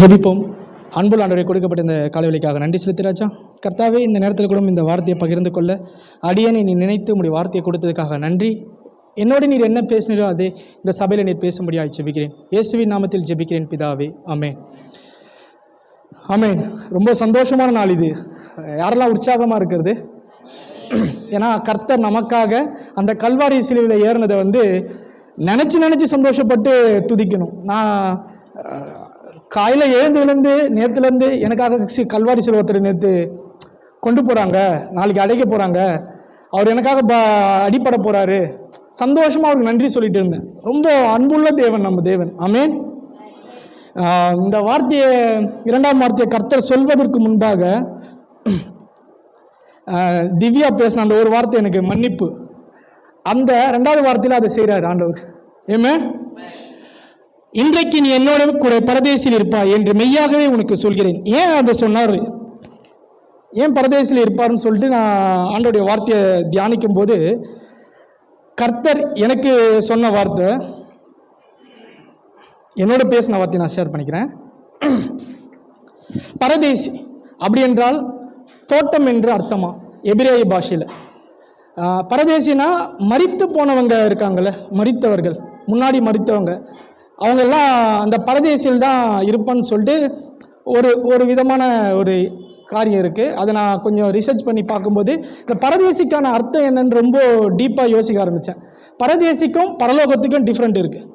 ஜெபிப்போம். அன்புள்ள ஆண்டவரை கொடுக்கப்பட்ட இந்த காலவெளிக்காக நன்றி செலுத்திராஜா கர்த்தாவே இந்த நேரத்தில் கூட இந்த வார்த்தையை பகிர்ந்து கொள்ள அடியனை நீ நினைத்து உடைய வார்த்தையை கொடுத்ததுக்காக நன்றி. என்னோடு நீர் என்ன பேசினீரோ அது இந்த சபையில் நீர் பேசும்படியாக ஜெபிக்கிறேன். இயேசுவின் நாமத்தில் ஜெபிக்கிறேன் பிதாவே. ஆமென். ஆமென். ரொம்ப சந்தோஷமான நாள் இது. யாரெல்லாம் உற்சாகமாக இருக்கிறது? ஏன்னா கர்த்தர் நமக்காக அந்த கல்வாரி சிலுவையில் ஏறினதை வந்து நினச்சி நினச்சி சந்தோஷப்பட்டு துதிக்கணும். நான் காலையில் எழுந்துலேருந்து நேற்றுலேருந்து எனக்காக சி- கல்வாரி செல்வத்தர் நேற்று கொண்டு போகிறாங்க நாளைக்கு அடைக்க போகிறாங்க அவர் எனக்காக ப அடிப்பட போகிறாரு சந்தோஷமாக அவருக்கு நன்றி சொல்லிட்டு இருந்தேன். ரொம்ப அன்புள்ள தேவன் நம்ம தேவன். ஆமென். இந்த வார்த்தையை இரண்டாம் வார்த்தையை கர்த்தர் சொல்வதற்கு முன்பாக திவ்யா பேசின அந்த ஒரு வார்த்தை எனக்கு மன்னிப்பு. அந்த ரெண்டாவது வார்த்தையில் அதை செய்கிறார் ஆண்டவர். ஏமே இன்றைக்கு நீ என்னோட கூட பரதேசில் இருப்பாய் என்று மெய்யாகவே உனக்கு சொல்கிறேன். ஏன் அதை சொன்னார்? ஏன் பரதேசில் இருப்பார்னு சொல்லிட்டு நான் ஆண்டோடைய வார்த்தையை தியானிக்கும் போது கர்த்தர் எனக்கு சொன்ன வார்த்தை என்னோட பேசின வார்த்தையை நான் ஷேர் பண்ணிக்கிறேன். பரதேசி அப்படி என்றால் தோட்டம் என்று அர்த்தமா? எபிரேய பாஷையில். பரதேசினா மரித்து போனவங்க இருக்காங்கல்ல மரித்தவர்கள் முன்னாடி அவங்க எல்லாம் அந்த பரதேசியில் தான் இருப்பான்னு சொல்லிட்டு ஒரு ஒரு விதமான ஒரு காரியம் இருக்குது அதை நான் கொஞ்சம் ரிசர்ச் பண்ணி பார்க்கும்போது இந்த பரதேசிக்கான அர்த்தம் என்னன்னு ரொம்ப டீப்பாக யோசிக்க ஆரம்பித்தேன் பரதேசிக்கும் பரலோகத்துக்கும் டிஃப்ரெண்ட் இருக்குது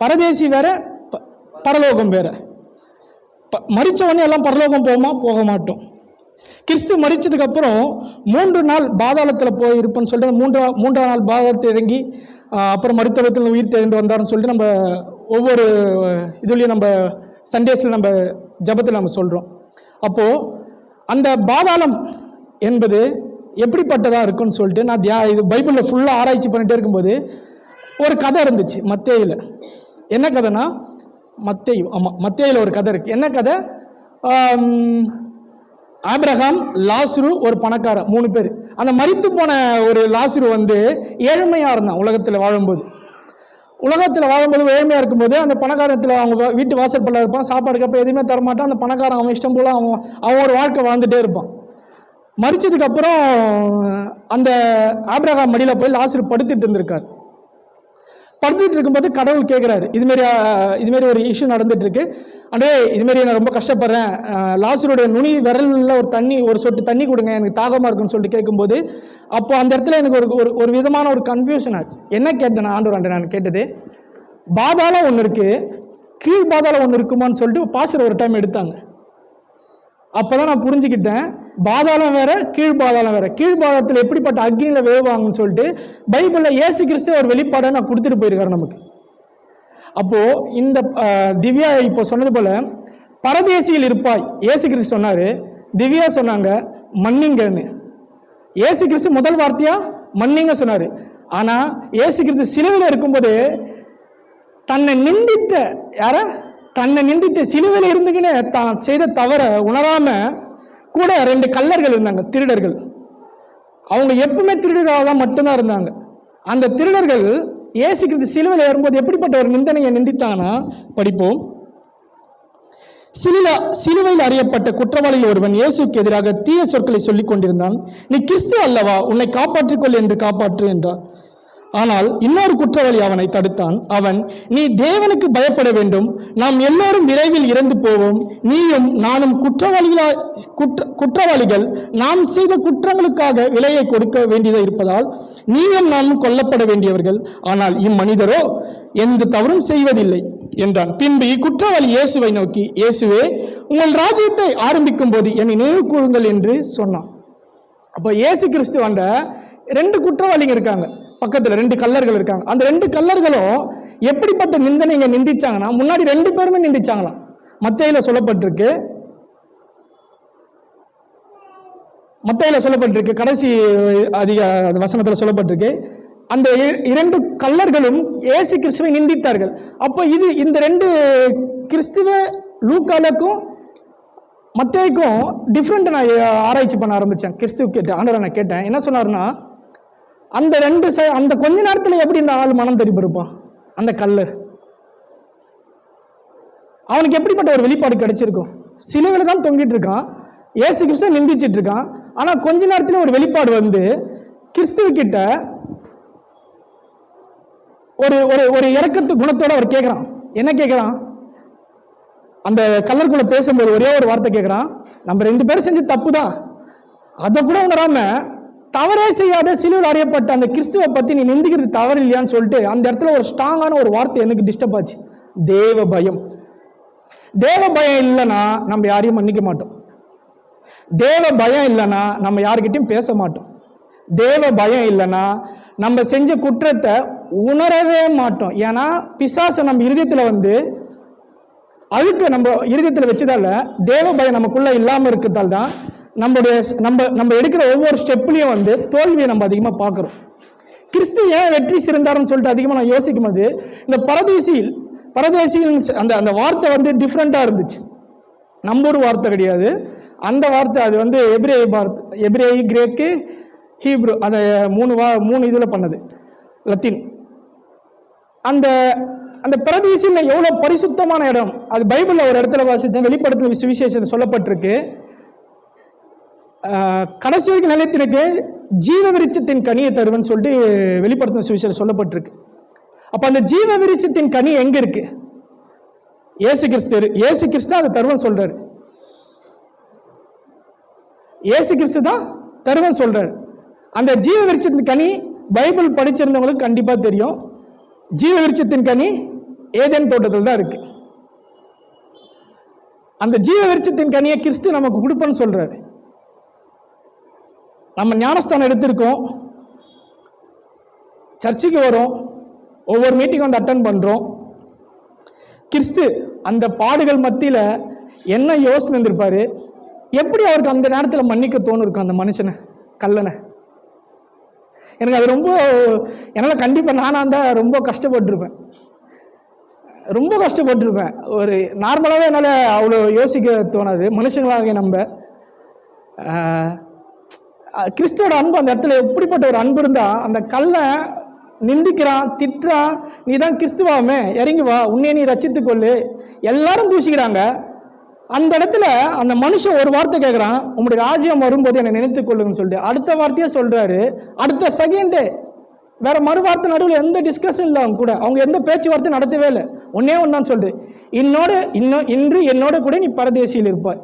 பரதேசி வேற ப- பரலோகம் வேறு. ப மறிச்சவொடனே எல்லாம் பரலோகம் போகுமா? போக மாட்டோம். கிறிஸ்து மறித்ததுக்கப்புறம் மூன்று நாள் பாதாளத்தில் போய் இருப்பேன்னு சொல்லிட்டு மூன்றா மூன்றாம் நாள் பாதாளத்தை இறங்கி அப்புறம் மருத்துவத்தில் உயிர் தெரிந்து வந்தார்னு சொல்லிட்டு நம்ம ஒவ்வொரு இதுலேயும் நம்ம சண்டேஸில் நம்ம ஜபத்தில் நம்ம சொல்கிறோம் அப்போது அந்த பாதாளம் என்பது எப்படிப்பட்டதாக இருக்குன்னு சொல்லிட்டு நான் தியா இது பைபிளில் ஃபுல்லாக ஆராய்ச்சி பண்ணிகிட்டே இருக்கும்போது ஒரு கதை இருந்துச்சு மத்தேயில். என்ன கதைனா மத்தேயு ஆமாம் மத்தேயில் ஒரு கதை இருக்குது என்ன கதை? ஆப்ரஹாம் ஆபிரகாம் லாசுரு ஒரு பணக்காரன் மூணு பேர். அந்த மறித்து போன ஒரு லாசுரு வந்து ஏழ்மையாக இருந்தான் உலகத்தில் வாழும்போது. உலகத்தில் வாழும்போது ஏழ்மையாக இருக்கும்போது அந்த பணக்காரத்தில் அவங்க வீட்டு வாசற்பல்ல இருப்பான் சாப்பாடுக்கு அப்போ எதுவுமே தரமாட்டான். அந்த பணக்காரன் அவன் இஷ்டம் போல் அவன் அவன் ஒரு வாழ்க்கை வாழ்ந்துட்டே இருப்பான். மறிச்சதுக்கப்புறம் அந்த ஆப்ரஹாம் மடியில் போய் லாசர் படுத்துட்டு இருந்திருக்கார். படுத்துட்டு இருக்கும்போது கடவுள் கேட்குறாரு இதுமாரி இதுமாரி ஒரு இஷ்யூ நடந்துட்டு இருக்கு. அண்டே இதுமாரி நான் ரொம்ப கஷ்டப்படுறேன். அஹ், லாசருடைய நுனி விரலில் ஒரு தண்ணி ஒரு சொட்டு தண்ணி கொடுங்க எனக்கு தாகமாக இருக்குன்னு சொல்லிட்டு கேட்கும்போது அப்போ அந்த இடத்துல எனக்கு ஒரு ஒரு ஒரு விதமான ஒரு கன்ஃபியூஷன் ஆச்சு. என்ன கேட்டேன் நான் ஆண்டவர் ஆண்டு நான் கேட்டது பாதாளம் ஒன்று இருக்குது கீழ் பாதாளம் ஒன்று இருக்குமான்னு சொல்லிட்டு பாசர் ஒரு டைம் எடுத்தாங்க. அப்போ தான் நான் புரிஞ்சுக்கிட்டேன் பாதாளம் வேற கீழ் பாதாளம் வேற. கீழ் பாதாளத்தில் எப்படிப்பட்ட அக்னியில் வேவாங்கன்னு சொல்லிட்டு பைபிளில் ஏசு கிறிஸ்து ஒரு வெளிப்பாடை நான் கொடுத்துட்டு போயிருக்காரு நமக்கு. அப்போது இந்த திவ்யா இப்போ சொன்னது போல் பரதேசியில் இருப்பாய். ஏசு கிறிஸ்து சொன்னார். திவ்யா சொன்னாங்க மன்னிங்கன்னு. ஏசு கிறிஸ்து முதல் வார்த்தையா? மன்னிங்க சொன்னார். ஆனால் ஏசு கிறிஸ்து சிலுவையில் இருக்கும்போது தன்னை நிந்தித்த யார? தன்னை நிந்தித்த சிலுவையில் இருந்துக்கின்னு தான் செய்த தவற உணராம கூட ரெண்டு கல்லர்கள் இருந்தாங்க திருடர்கள். அவங்க எப்பவுமே திருடர்களாக தான் மட்டும்தான் இருந்தாங்க. அந்த திருடர்கள் இயேசு கிறிஸ்து சிலுவையில் ஏறும்போது எப்படிப்பட்ட ஒரு நிந்தனையை நிந்தித்தாங்கன்னா படிப்போம். சிலுவ சிலுவையில் அறியப்பட்ட குற்றவாளியில் ஒருவன் இயேசுக்கு எதிராக தீய சொற்களை சொல்லிக் கொண்டிருந்தான். நீ கிறிஸ்து அல்லவா? உன்னை காப்பாற்றிக் கொள் என்று காப்பாற்று என்றார். ஆனால் இன்னொரு குற்றவாளி அவனை தடுத்தான். அவன் நீ தேவனுக்கு பயப்பட வேண்டும். நாம் எல்லோரும் விரைவில் இறந்து போவோம். நீயும் நானும் குற்றவாளிகளா குற்ற குற்றவாளிகள். நாம் செய்த குற்றங்களுக்காக விலையை கொடுக்க வேண்டியதாக இருப்பதால் நீயும் நானும் கொல்லப்பட வேண்டியவர்கள். ஆனால் இம்மனிதரோ எந்த தவறும் செய்வதில்லை என்றான். பின்பு இக்குற்றவாளி இயேசுவை நோக்கி இயேசுவே உங்கள் ராஜ்யத்தை ஆரம்பிக்கும் போது என்னை நினைவு கூறுங்கள் என்று சொன்னான். அப்போ இயேசு கிறிஸ்து வந்த ரெண்டு குற்றவாளிங்க இருக்காங்க. பக்கத்தில் ரெண்டு கல்லர்கள் இருக்காங்க. அந்த ரெண்டு கல்லர்களும் எப்படிப்பட்ட நிந்தனைங்க நிந்திச்சாங்கன்னா முன்னாடி ரெண்டு பேருமே நிந்திச்சாங்களாம். மத்தையில் சொல்லப்பட்டிருக்கு. மத்தையில் சொல்லப்பட்டிருக்கு. கடைசி அதிக வசனத்தில் சொல்லப்பட்டிருக்கு. அந்த இரண்டு கல்லர்களும் ஏசு கிறிஸ்துவை நிந்தித்தார்கள். அப்போ இது இந்த ரெண்டு கிறிஸ்துவ லூக்காலுக்கும் மத்தேக்கும் டிஃப்ரெண்ட் நான் ஆராய்ச்சி பண்ண ஆரம்பித்தேன் கிறிஸ்துவ கேட்டேன் ஆண்டவரை நான் கேட்டேன். என்ன சொன்னார்னா அந்த ரெண்டு சை அந்த கொஞ்ச நேரத்தில் எப்படி இந்த ஆள் மனம் திருப்பி அந்த கல் அவனுக்கு எப்படிப்பட்ட ஒரு வெளிப்பாடு கிடைச்சிருக்கும்? சிலுவையில் தான் தொங்கிட்டு இருக்கான். ஏசு கிறிஸ்துவ நிந்திச்சிட்டு இருக்கான். ஆனால் கொஞ்ச நேரத்தில் ஒரு வெளிப்பாடு வந்து கிறிஸ்துவக்கிட்ட ஒரு ஒரு ஒரு இறக்கத்து குணத்தோட அவர் கேட்குறான் என்ன கேட்குறான் அந்த கல்லருக்குள்ள பேசும்போது ஒரே ஒரு வார்த்தை கேட்குறான் நம்ம ரெண்டு பேரும் செஞ்சு தப்பு தான் அதை கூட உணராமல் தவறே செய்யாத சிலுவில் அறியப்பட்ட அந்த கிறிஸ்துவை பற்றி நீ நிந்திக்கிறது தவறு இல்லையான்னு சொல்லிட்டு அந்த இடத்துல ஒரு ஸ்ட்ராங்கான ஒரு வார்த்தை எனக்கு டிஸ்டர்ப் ஆச்சு. தேவ பயம். தேவ பயம் இல்லைன்னா நம்ம யாரையும் மன்னிக்க மாட்டோம். தேவ பயம் இல்லைன்னா நம்ம யாருக்கிட்டையும் பேச மாட்டோம். தேவ பயம் இல்லைன்னா நம்ம செஞ்ச குற்றத்தை உணரவே மாட்டோம். ஏன்னா பிசாசை நம்ம இருதயத்தில் வந்து அழுக்க நம்ம இருதயத்தில் வச்சதால தேவ பயம் நமக்குள்ளே இல்லாமல் இருக்கிறதால தான் நம்மளுடைய நம்ம நம்ம எடுக்கிற ஒவ்வொரு ஸ்டெப்லையும் வந்து தோல்வியை நம்ம அதிகமாக பார்க்குறோம். கிறிஸ்து ஏன் வெற்றி சிறந்தார்னு சொல்லிட்டு அதிகமாக நான் யோசிக்கும் போது இந்த பரதேசியில் பரதேசியில் அந்த அந்த வார்த்தை வந்து டிஃப்ரெண்ட்டாக இருந்துச்சு. நம்ம ஒரு வார்த்தை கிடையாது. அந்த வார்த்தை அது வந்து எப்ரே வார்த்தை எப்ரே கிரேக்கு ஹீப்ரு அந்த மூணு வா மூணு இதில் பண்ணது. லத்தீன். அந்த அந்த பிரதேசியில் எவ்வளோ பரிசுத்தமான இடம் அது பைபிளில் ஒரு இடத்துல வாசித்தேன் வெளிப்படத்தில் சுவிசேஷத்தில் சொல்லப்பட்டிருக்கு. கடைசி வரைக்கும் நிலையத்தினுக்கு ஜீவ விருட்சத்தின் கனியை தருவேன்னு சொல்லிட்டு வெளிப்படுத்தின சுவிசேஷம் சொல்லப்பட்டிருக்கு. அப்போ அந்த ஜீவ விருட்சத்தின் கனி எங்கே இருக்கு? ஏசு கிறிஸ்து ஏசு கிறிஸ்து அதை தருவன் சொல்றாரு. ஏசு கிறிஸ்து தான் தருவன் சொல்றாரு. அந்த ஜீவ விருட்சத்தின் கனி பைபிள் படிச்சிருந்தவங்களுக்கு கண்டிப்பாக தெரியும். ஜீவ விருட்சத்தின் கனி ஏதேன் தோட்டத்தில் தான் இருக்கு. அந்த ஜீவ விருட்சத்தின் கனியை கிறிஸ்து நமக்கு கொடுப்பேன்னு சொல்றாரு. நம்ம ஞானஸ்தானம் எடுத்திருக்கோம். சர்ச்சுக்கு வரும். ஒவ்வொரு மீட்டிங் வந்து அட்டன் பண்ணுறோம் கிறிஸ்து அந்த பாடுகள் மத்தியில் என்ன யோசனை இருந்திருப்பார்? எப்படி அவருக்கு அந்த நேரத்தில் மன்னிக்க தோணும் இருக்கும் அந்த மனுஷனை கல்லனை எனக்கு அது ரொம்ப என்னால் கண்டிப்பாக நானாக இருந்தால் ரொம்ப கஷ்டப்பட்டிருப்பேன். ரொம்ப கஷ்டப்பட்டிருப்பேன். ஒரு நார்மலாகவே என்னால் அவ்வளோ யோசிக்க தோணாது. மனுஷங்களாக நம்ம கிறிஸ்துவோட அன்பு அந்த இடத்துல எப்படிப்பட்ட ஒரு அன்பு இருந்தால் அந்த கல்லை நிந்திக்கிறான் திட்டுறான் நீ தான் கிறிஸ்துவாமே இறங்கி வா உன்னே நீ ரச்சித்துக் கொள்ளு. எல்லாரும் தூசிக்கிறாங்க. அந்த இடத்துல அந்த மனுஷன் ஒரு வார்த்தை கேட்குறான் உங்களுடைய ராஜ்யம் வரும்போது என்னை நினைத்து கொள்ளுங்கன்னு சொல்லிட்டு. அடுத்த வார்த்தையே சொல்கிறாரு அடுத்த செகண்டே வேற மறு வார்த்தை நடுவில் எந்த டிஸ்கஷன் இல்லை அவங்க கூட அவங்க எந்த பேச்சுவார்த்தை நடத்தவே இல்லை. ஒன்றே ஒன்றான்னு சொல்லிட்டு இன்னோடு இன்னும் இன்று என்னோட கூட நீ பரதேசியில் இருப்பாய்.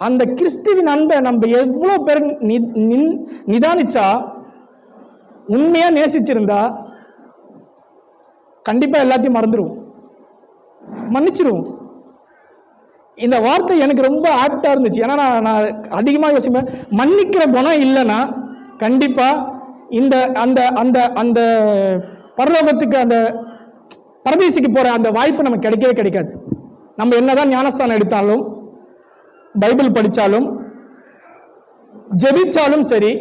அந்த கிறிஸ்துவின் அன்பை நம்ம எவ்வளோ பேர் நி- நின்- நிதானிச்சா உண்மையாக நேசிச்சிருந்தா கண்டிப்பாக எல்லாத்தையும் மறந்துடுவோம் மன்னிச்சிருவோம். இந்த வார்த்தை எனக்கு ரொம்ப ஆப்டாக இருந்துச்சு. ஏன்னா நான் நான் அதிகமாக யோசிப்பேன். மன்னிக்கிற குணம் இல்லைன்னா கண்டிப்பாக இந்த அந்த அந்த அந்த பரலோகத்துக்கு அந்த பரதேசிக்கு போகிற அந்த வாய்ப்பு நமக்கு கிடைக்கவே கிடைக்காது. நம்ம என்னதான் ஞானஸ்தானம் எடுத்தாலும் பைபிள் படித்தாலும் ஜெபிச்சாலும் சரி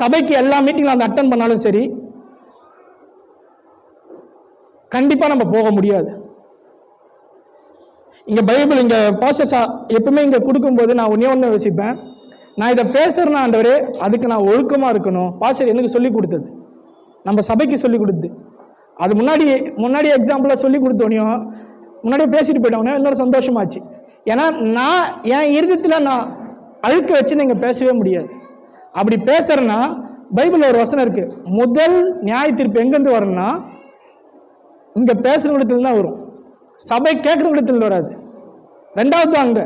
சபைக்கு எல்லா மீட்டிங்ல அந்த அட்டன் பண்ணாலும் சரி கண்டிப்பாக நம்ம போக முடியாது. இங்கே பைபிள் இங்கே பாசஸா எப்பவுமே இங்கே கொடுக்கும்போது நான் ஒன்றே ஒன்று யோசிப்பேன். நான் இதை பேசுகிறேன்னா ஆண்டவரே அதுக்கு நான் ஒழுக்கமாக இருக்கணும். பாஸ்டர் எனக்கு சொல்லி கொடுத்தது. நம்ம சபைக்கு சொல்லி கொடுத்து அது முன்னாடி முன்னாடி எக்ஸாம்பிளாக சொல்லி கொடுத்தோனையும் முன்னாடியே பேசிட்டு போயிட்டோன்னே இன்னொரு சந்தோஷமாச்சு. ஏன்னா நான் என் இருதயத்தில் நான் அழுக்க வச்சு நீங்கள் பேசவே முடியாது. அப்படி பேசுகிறேன்னா பைபிளில் ஒரு வசனம் இருக்குது முதல் நியாய தீர்ப்பு எங்கேருந்து வரணும்னா இங்கே பேசுகிற இடத்துல தான் வரும். சபை கேட்குற இடத்துல வராது. ரெண்டாவது தான் அங்கே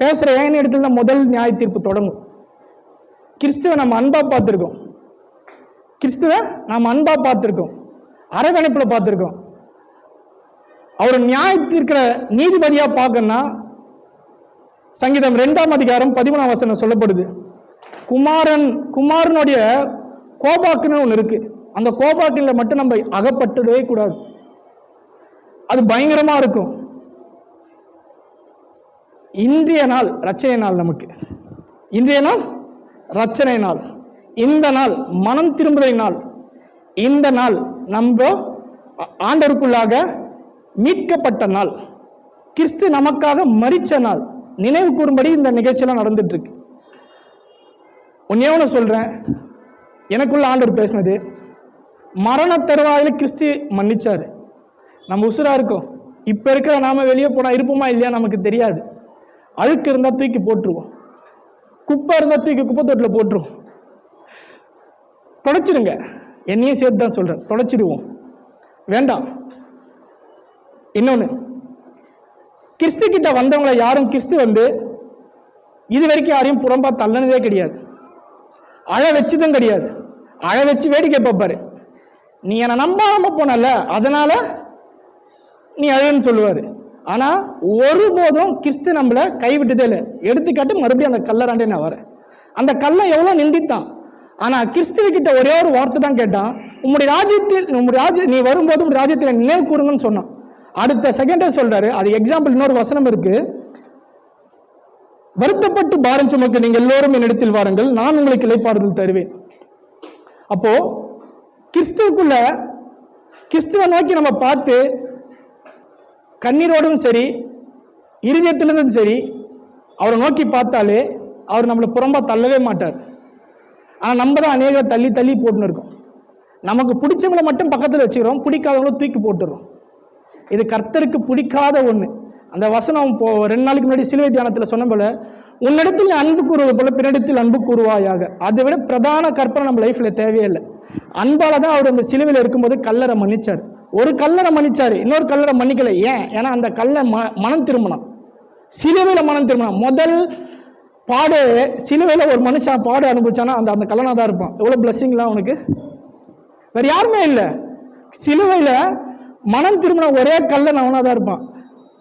பேசுகிற ஏன் இடத்துல தான் முதல் நியாய தீர்ப்பு தொடங்கும். கிறிஸ்துவை நம்ம அன்பாக பார்த்துருக்கோம். கிறிஸ்துவை நாம் அன்பாக பார்த்துருக்கோம். அரவணைப்பில் பார்த்துருக்கோம். அவர் நியாயத்திற்கிற நீதிபதியாக பார்க்கணும்னா சங்கீதம் ரெண்டாம் அதிகாரம் பதிமூணாம் வசனம் சொல்லப்படுது. குமாரன் குமாரனுடைய கோபாக்குன்னு ஒன்று இருக்கு. அந்த கோபாக்கில் மட்டும் நம்ம அகப்பட்டுடவே கூடாது. அது பயங்கரமா இருக்கும். இன்றைய நாள் ரச்சனை நாள் நமக்கு. இன்றைய நாள் ரச்சனை நாள். இந்த நாள் மனம் திரும்புதலை நாள். இந்த நாள் நம்ம ஆண்டருக்குள்ளாக ஆண்டவருக்குள்ளாக மீட்கப்பட்ட நாள் கிறிஸ்து நமக்காக மரிச்ச நாள். நினைவு கூறும்படி இந்த நிகழ்ச்சியெல்லாம் நடந்துட்டு இருக்கு ஒன்னே ஒன்று சொல்கிறேன் எனக்குள்ள ஆண்டவர் பேசினது மரண தருவாயில் கிறிஸ்து மன்னிச்சார். நம்ம உசுராக இருக்கோம். இப்போ இருக்கிற நாம வெளியே போனால் இருப்போமா இல்லையா நமக்கு தெரியாது. அழுக்கு இருந்தால் தூக்கி போட்டுருவோம். குப்பை இருந்தால் தூக்கி குப்பை தொட்டில் போட்டுருவோம். தொடச்சிடுங்க. என்னையும் சேர்த்து தான் சொல்கிறேன் தொடச்சிடுவோம். வேண்டாம். இன்னொன்று கிறிஸ்து கிட்ட வந்தவங்களை யாரும் கிறிஸ்து வந்து இது வரைக்கும் யாரையும் புறம்பா தள்ளனதே கிடையாது. அழ வச்சதும் கிடையாது. அழ வச்சு வேடிக்கை பார்ப்பாரு. நீ என்னை நம்பாம போனல அதனால நீ அழுன்னு சொல்லுவார். ஆனால் ஒருபோதும் கிறிஸ்து நம்மளை கைவிட்டதே இல்லை. எடுத்துக்காட்டு மறுபடியும் அந்த கல்லறாண்டே நான் வரேன். அந்த கல்லை எவ்வளோ நிந்தித்தான். ஆனால் கிறிஸ்துவ கிட்ட ஒரே ஒரு வார்த்தை தான் கேட்டான். உம்முடைய ராஜ்யத்தில் உம்முடைய ராஜ்ய நீ வரும்போது உம்முடைய ராஜ்யத்தில் நினைவு கூறுங்கன்னு சொன்னான். அடுத்த செகண்டே சொல்றாரு. அது எக்ஸாம்பிள் இன்னொரு வசனம் இருக்கு. வருத்தப்பட்டு பாரம் சுமக்க நீங்கள் எல்லோரும் என்னிடத்தில் வாருங்கள். நான் உங்களுக்கு இளைப்பாறுதல் தருவேன். அப்போ கிறிஸ்துவுக்குள்ள கிறிஸ்துவை நோக்கி நம்ம பார்த்து கண்ணீரோடும் சரி இருதயத்திலிருந்தும் சரி அவரை நோக்கி பார்த்தாலே அவர் நம்மளை புறம்பா தள்ளவே மாட்டார். ஆனால் நம்ம தான் அநேக தள்ளி தள்ளி போட்டுன்னு இருக்கோம். நமக்கு பிடிச்சவங்களை மட்டும் பக்கத்தில் வச்சுக்கிறோம். பிடிக்காதவங்களும் தூக்கி போட்டுடுறோம் இது கர்த்தருக்கு பிடிக்காத ஒன்று அந்த வசனம் இப்போ ரெண்டு நாளைக்கு முன்னாடி சிலுவை தியானத்தில் சொன்ன போல உன்னிடத்தில் அன்பு கூறுவது போல பின்னிடத்தில் அன்பு கூறுவாயாக. அதை விட பிரதான கற்பனை நம்ம லைஃப்பில் தேவையில்லை அன்பால் தான் அவர் அந்த சிலுவையில் இருக்கும்போது கல்லறை மன்னிச்சார். ஒரு கல்லறை மன்னிச்சார் இன்னொரு கல்லறை மன்னிக்கலை. ஏன்? ஏன்னா அந்த கல்லை ம மனம் திரும்பினான். சிலுவையில் மனம் திரும்பினான். முதல் பாடு சிலுவையில் ஒரு மனுஷன் பாடு அனுபவிச்சானா அந்த அந்த கல்லனாக தான் இருப்பான் எவ்வளோ பிளஸ்ஸிங்லாம் அவனுக்கு? வேறு யாருமே இல்லை. சிலுவையில் மனம் திரும்பின ஒரே கல்லன் அவனாக தான் இருப்பான்.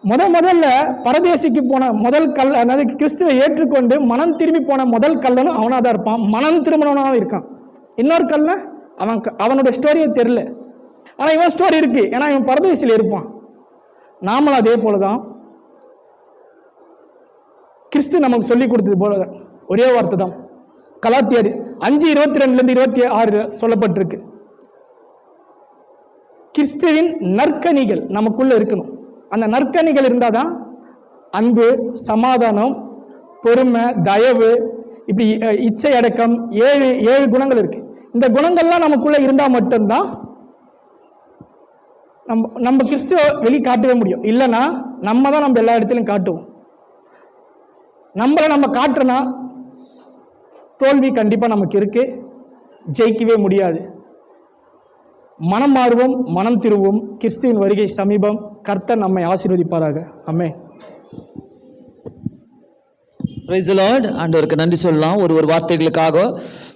முத முதல்ல பரதேசிக்கு போன முதல் கல் அதாவது கிறிஸ்துவை ஏற்றுக்கொண்டு மனம் திரும்பி போன முதல் கல்லனும் அவனாக தான் இருப்பான். மனம் திரும்பினவனாகவும் இருக்கான். இன்னொரு கல்லன் அவன் க- அவனோட ஸ்டோரியே தெரில ஆனால் இவன் ஸ்டோரி இருக்குது ஏன்னா இவன் பரதேசியில் இருப்பான். நாமளும் அதே போல தான் கிறிஸ்து நமக்கு சொல்லி கொடுத்தது போல ஒரே வார்த்தை தான் கலாத்தியர் அஞ்சு இருபத்தி ரெண்டுலேருந்து இருபத்தி ஆறு சொல்லப்பட்டிருக்கு. கிறிஸ்துவின் நற்கனிகள் நமக்குள்ளே இருக்கணும். அந்த நற்கனிகள் இருந்தால் தான் அன்பு சமாதானம் பொறுமை தயவு இப்படி இச்சை அடக்கம் ஏழு ஏழு குணங்கள் இருக்குது இந்த குணங்கள்லாம் நமக்குள்ளே இருந்தால் மட்டும்தான் நம்ம நம்ம கிறிஸ்துவ வெளி காட்டவே முடியும். இல்லைன்னா நம்ம தான் நம்ம எல்லா இடத்துலையும் காட்டுவோம். நம்மளை நம்ம காட்டுறோன்னா தோல்வி கண்டிப்பாக நமக்கு இருக்கு. ஜெயிக்கவே முடியாது. மனம் மாறுவோம் மனம் திருவோம் கிறிஸ்துவின் வருகை சமீபம் கர்த்தர் நம்மை ஆசீர்வதிப்பாராக. அம்மே பிரைஸ் லார்ட் ஆண்டவருக்கு நன்றி சொல்லலாம். ஒரு ஒரு வார்த்தைகளுக்காக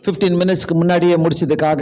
15 மினிட்ஸ்க்கு முன்னாடியே முடிச்சதுக்காக